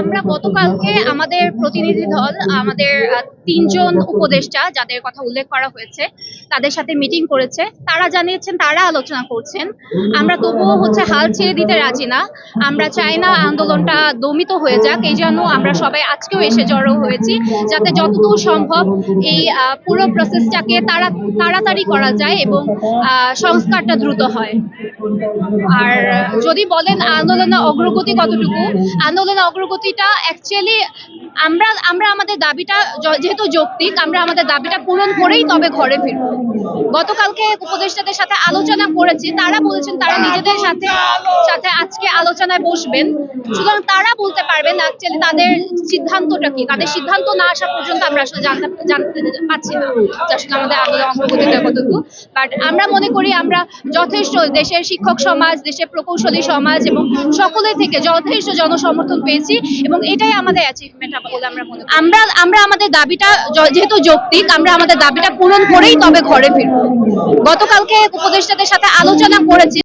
আমরা গতকালকে আমাদের প্রতিনিধি দল, আমাদের তিনজন উপদেষ্টা যাদের কথা উল্লেখ করা হয়েছে, তাদের সাথে মিটিং করেছে। তারা জানিয়েছেন, তারা আলোচনা করছেন। আমরা তবুও হচ্ছে হাল ছেড়ে দিতে রাজি না। আমরা চাই না আন্দোলনটা দমিত হয়ে যাক। এই জন্য আমরা সবাই আজকেও এসে জড়ো হয়েছি, যাতে যতদূর সম্ভব এই পুরো প্রসেসটাকে তারা তাড়াতাড়ি করা যায় এবং সংস্কারটা দ্রুত হয়। আর যদি বলেন আন্দোলনের অগ্রগতি কতটুকু আন্দোলনের অগ্রগতিটা অ্যাকচুয়ালি আমরা আমরা আমাদের দাবিটা যেহেতু যৌক্তিক, আমরা আমাদের দাবিটা পূরণ করেই তবে ঘরে ফিরবো। গতকালকে উপদেষ্টাদের সাথে আলোচনা করেছি, তারা বলেছেন তারা নিজেদের সাথে সাথে আজকে আলোচনায় বসবেন। সুতরাং তারা বলতে পারবেন অ্যাকচুয়ালি তাদের সিদ্ধান্তটা কি? তাদের সিদ্ধান্ত না আসা পর্যন্ত আমরা আসলে জানতে জানতে পাচ্ছি না আসলে আমাদের আন্দোলন অগ্রগতিটা কতটুকু। বাট আমরা মনে করি আমরা যথেষ্ট দেশের শিক্ষক সমাজ, দেশের প্রকৌশলী সমাজ এবং সকলের থেকে যথেষ্ট জনসমর্থন পেয়েছি এবং এটাই আমাদের অ্যাচিভমেন্ট বলে আমরা মনে আমরা আমরা আমাদের দাবিটা যেহেতু যৌক্তিক, আমরা আমাদের দাবিটা পূরণ করেই তবে ঘরে ফিরবো। গতকালকে উপদেষ্টাদের সাথে আলোচনা করেছি।